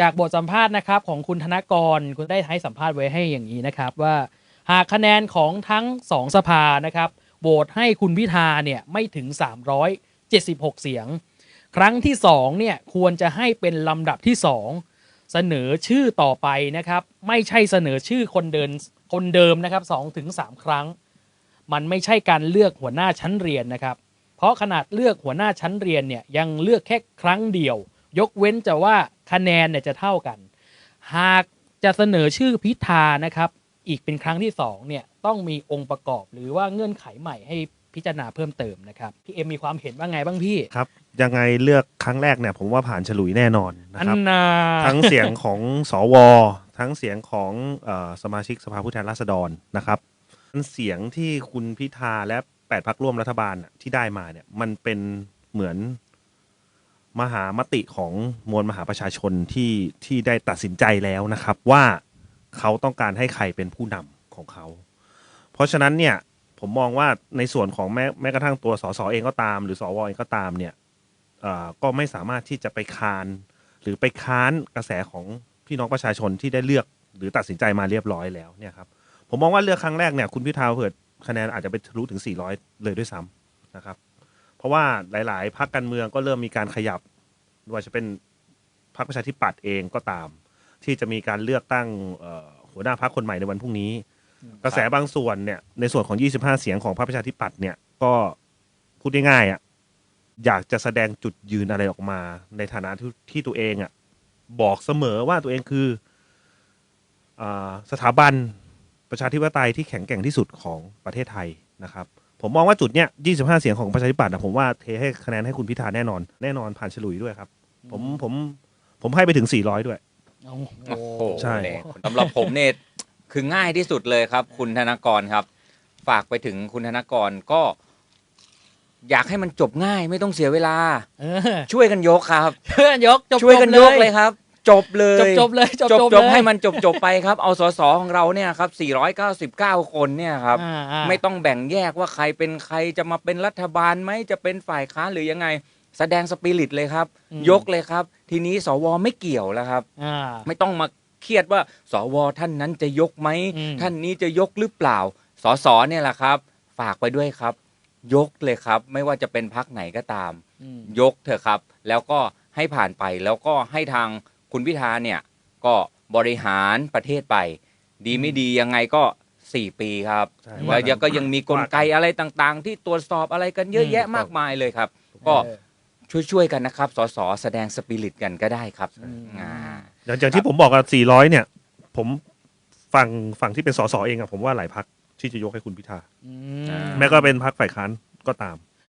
จากบทสัมภาษณ์นะครับของคุณธนกรคุณได้ให้สัมภาษณ์ไว้ให้อย่างนี้นะครับว่าหากคะแนนของทั้งสองสภานะครับโหวตให้คุณพิธาเนี่ยไม่ถึง 376 เสียง ครั้งที่สองเนี่ยควรจะให้เป็นลำดับที่สองเสนอชื่อต่อไปนะครับ ไม่ใช่เสนอชื่อคนเดินคนเดิมนะครับสองถึงสามครั้ง มันไม่ใช่การเลือกหัวหน้าชั้นเรียนนะครับ เพราะขนาดเลือกหัวหน้าชั้นเรียนเนี่ยยังเลือกแค่ครั้งเดียว ยกเว้นจะว่าคะแนนเนี่ยจะเท่ากัน หากจะเสนอชื่อพิธานะครับ อีกเป็นครั้งที่สองเนี่ยต้องมีองค์ประกอบหรือว่าเงื่อนไขใหม่ให้พิจารณาเพิ่มเติมนะครับพี่เอ็มมีความเห็นว่าไงบ้างพี่ครับ ยังไงเลือกครั้งแรกเนี่ยผมว่าผ่านฉลุยแน่นอนนะอันครับนาทั้งเสียงของสว ทั้งเสียงของเออสมาชิกสภาผู้แทนราษฎรนะครับเสียงที่คุณพิธาและแปดพักร่วมรัฐบาลน่ะที่ได้มาเนี่ยมันเป็นเหมือน มหามติของมวลมหาประชาชนที่ที่ได้ตัดสินใจแล้วนะครับ ว่าเขาต้องการให้ใครเป็นผู้นำของเขา เพราะฉะนั้นเนี่ยผมมองว่าในส่วนของแม้แม้กระทั่งตัวสสเองก็ตาม หรือสวเองก็ตามเนี่ยเอ่อก็ไม่สามารถที่จะไปคานหรือไปค้านกระแสของพี่น้องประชาชนที่ได้เลือกหรือตัดสินใจมาเรียบร้อยแล้วเนี่ยครับผมมองว่าเลือกครั้งแรกเนี่ยคุณพิธาเผิดคะแนนอาจจะไปทะลุถึง 400 เลยด้วยซ้ำนะครับ เพราะว่าหลาย ๆพรรคการเมืองก็เริ่มมีการขยับไม่ว่าจะเป็นพรรคประชาธิปัตย์เองก็ตาม ที่จะมีการเลือกตั้งเอ่อหัวหน้าพรรคคนใหม่ในวันพรุ่งนี้ กระแสบางส่วนเนี่ยในส่วนของ 25 เสียงของพรรคประชาธิปัตย์เนี่ยก็พูดง่ายๆอะอยากจะแสดงจุดยืนอะไรออกมา ในฐานะที่ที่ตัวเองอะบอกเสมอว่าตัวเองคืออาสถาบันประชาธิปไตยที่แข็งแกร่งที่สุดของประเทศไทยนะครับ ผมมองว่าจุดเนี้ย25 เสียงของประชาธิปัตย์อะผมว่าเทให้คะแนนให้คุณพิธาแน่นอน แน่นอนผ่านฉลุยด้วยครับ ผมผมผมให้ไปถึง 400 ด้วย โอ้โห โอ้โหใช่ เนี่ยสำหรับผมเนี่ยคือง่ายที่สุดเลยครับ คุณธนกรครับ ฝากไปถึงคุณธนกรก็ อยากให้มันจบง่ายไม่ต้องเสียเวลา เออช่วยกันยกครับ เพื่อนยกจบช่วยกันจยบกเลยครับ จบเลยจบจบเลยจบจบจบจบเลยให้มันจบจบไปครับ เอาสสของเราเนี่ยครับ 499 คนเนี่ยครับอ่าอ่าไม่ต้องแบ่งแยกว่าใครเป็นใครจะมาเป็นรัฐบาลไหมจะเป็นฝ่ายค้านหรือยังไง แสดงสปิริตเลยครับ ยกเลยครับ ทีนี้สวไม่เกี่ยวแล้วครับอ่าไม่ต้องมาเครียดว่า สวท่านนั้นจะยกไหมอืมท่านนี้จะยกหรือเปล่า สสเนี่ยแหละครับ ฝากไปด้วยครับ ยกเลยครับ ไม่ว่าจะเป็นพักไหนก็ตามอืมยกเถอะครับ แล้วก็ให้ผ่านไปแล้วก็ให้ทาง คุณพิธาเนี่ยก็บริหารประเทศไป ดีไม่ดียังไงก็4ปีครับใช่แล้วยังก็ยังมีกลไกอะไรต่างๆ ที่ตรวจสอบอะไรกันเยอะแยะมากมายเลยครับ ก็เออช่วยๆกันนะครับ สสแสดงสปิริตกันก็ได้ครับอืมอ่าอย่างอย่างที่ผมบอกกับ400เนี่ย ผมฝั่งฝั่งที่เป็นสสเองอะผมว่าหลายพักที่จะยกให้คุณพิธาอือ่ามแม้ก็เป็นพักฝ่ายค้านก็ตาม